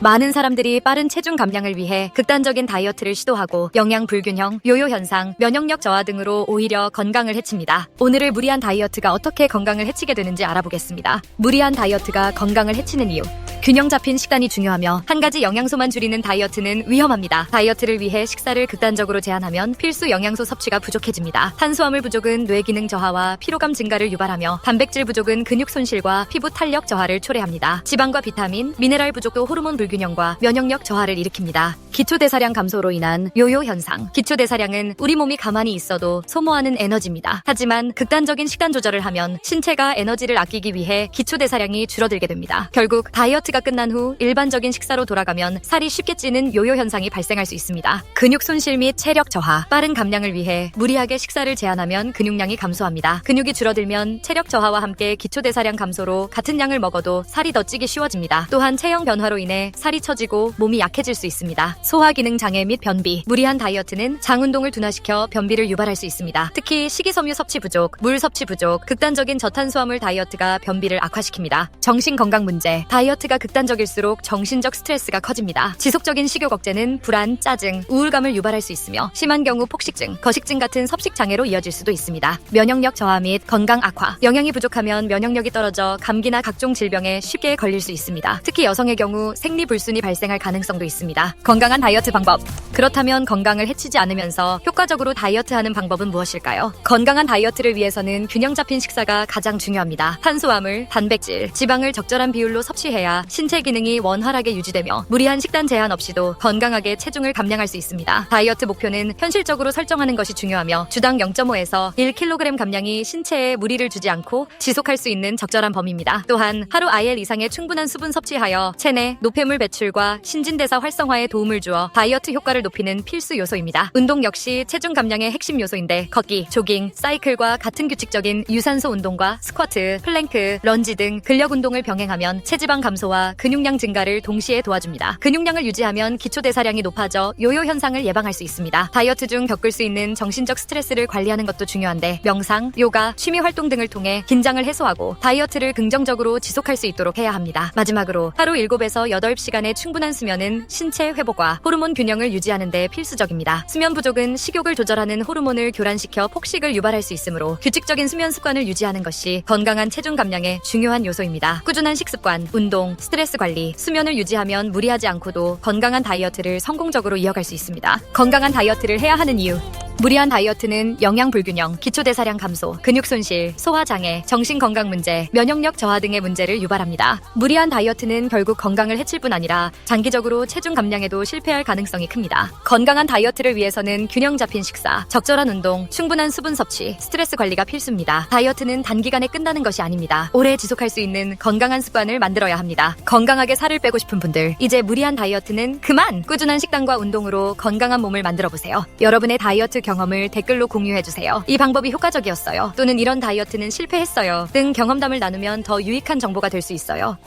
많은 사람들이 빠른 체중 감량을 위해 극단적인 다이어트를 시도하고 영양 불균형, 요요 현상, 면역력 저하 등으로 오히려 건강을 해칩니다. 오늘을 무리한 다이어트가 어떻게 건강을 해치게 되는지 알아보겠습니다. 무리한 다이어트가 건강을 해치는 이유. 균형 잡힌 식단이 중요하며 한 가지 영양소만 줄이는 다이어트는 위험합니다. 다이어트를 위해 식사를 극단적으로 제한하면 필수 영양소 섭취가 부족해집니다. 탄수화물 부족은 뇌 기능 저하와 피로감 증가를 유발하며 단백질 부족은 근육 손실과 피부 탄력 저하를 초래합니다. 지방과 비타민, 미네랄 부족도 호르몬 불균형과 면역력 저하를 일으킵니다. 기초대사량 감소로 인한 요요 현상. 기초대사량은 우리 몸이 가만히 있어도 소모하는 에너지입니다. 하지만 극단적인 식단 조절을 하면 신체가 에너지를 아끼기 위해 기초대사량이 줄어들게 됩니다. 결국 다이어트가 끝난 후 일반적인 식사로 돌아가면 살이 쉽게 찌는 요요 현상이 발생할 수 있습니다. 근육 손실 및 체력 저하, 빠른 감량을 위해 무리하게 식사를 제한하면 근육량이 감소합니다. 근육이 줄어들면 체력 저하와 함께 기초대사량 감소로 같은 양을 먹어도 살이 더 찌기 쉬워집니다. 또한 체형 변화로 인해 살이 처지고 몸이 약해질 수 있습니다. 소화 기능 장애 및 변비, 무리한 다이어트는 장 운동을 둔화시켜 변비를 유발할 수 있습니다. 특히 식이섬유 섭취 부족, 물 섭취 부족, 극단적인 저탄수화물 다이어트가 변비를 악화시킵니다. 정신 건강 문제, 다이어트가 극단적일수록 정신적 스트레스가 커집니다. 지속적인 식욕 억제는 불안, 짜증, 우울감을 유발할 수 있으며 심한 경우 폭식증, 거식증 같은 섭식 장애로 이어질 수도 있습니다. 면역력 저하 및 건강 악화, 영양이 부족하면 면역력이 떨어져 감기나 각종 질병에 쉽게 걸릴 수 있습니다. 특히 여성의 경우 생리 불순이 발생할 가능성도 있습니다. 건강 한 다이어트 방법. 그렇다면 건강을 해치지 않으면서 효과적으로 다이어트하는 방법은 무엇일까요? 건강한 다이어트를 위해서는 균형 잡힌 식사가 가장 중요합니다. 탄수화물, 단백질, 지방을 적절한 비율로 섭취해야 신체 기능이 원활하게 유지되며 무리한 식단 제한 없이도 건강하게 체중을 감량할 수 있습니다. 다이어트 목표는 현실적으로 설정하는 것이 중요하며 주당 0.5에서 1kg 감량이 신체에 무리를 주지 않고 지속할 수 있는 적절한 범위입니다. 또한 하루 IL 이상의 충분한 수분 섭취하여 체내 노폐물 배출과 신진대사 활성화에 도움을 주어 다이어트 효과를 높이는 필수 요소입니다. 운동 역시 체중 감량의 핵심 요소인데 걷기, 조깅, 사이클과 같은 규칙적인 유산소 운동과 스쿼트, 플랭크, 런지 등 근력 운동을 병행하면 체지방 감소와 근육량 증가를 동시에 도와줍니다. 근육량을 유지하면 기초 대사량이 높아져 요요 현상을 예방할 수 있습니다. 다이어트 중 겪을 수 있는 정신적 스트레스를 관리하는 것도 중요한데 명상, 요가, 취미 활동 등을 통해 긴장을 해소하고 다이어트를 긍정적으로 지속할 수 있도록 해야 합니다. 마지막으로 하루 7에서 8시간의 충분한 수면은 신체 회복 과 호르몬 균형을 유지하는 데 필수적입니다. 수면 부족은 식욕을 조절하는 호르몬을 교란시켜 폭식을 유발할 수 있으므로 규칙적인 수면 습관을 유지하는 것이 건강한 체중 감량의 중요한 요소입니다. 꾸준한 식습관, 운동, 스트레스 관리, 수면을 유지하면 무리하지 않고도 건강한 다이어트를 성공적으로 이어갈 수 있습니다. 건강한 다이어트를 해야 하는 이유 무리한 다이어트는 영양 불균형, 기초 대사량 감소, 근육 손실, 소화 장애, 정신 건강 문제, 면역력 저하 등의 문제를 유발합니다. 무리한 다이어트는 결국 건강을 해칠 뿐 아니라 장기적으로 체중 감량에도 실패할 가능성이 큽니다. 건강한 다이어트를 위해서는 균형 잡힌 식사, 적절한 운동, 충분한 수분 섭취, 스트레스 관리가 필수입니다. 다이어트는 단기간에 끝나는 것이 아닙니다. 오래 지속할 수 있는 건강한 습관을 만들어야 합니다. 건강하게 살을 빼고 싶은 분들, 이제 무리한 다이어트는 그만! 꾸준한 식단과 운동으로 건강한 몸을 만들어 보세요. 여러분의 다이어트 경험을 댓글로 공유해주세요. 이 방법이 효과적이었어요. 또는 이런 다이어트는 실패했어요. 등 경험담을 나누면 더 유익한 정보가 될 수 있어요.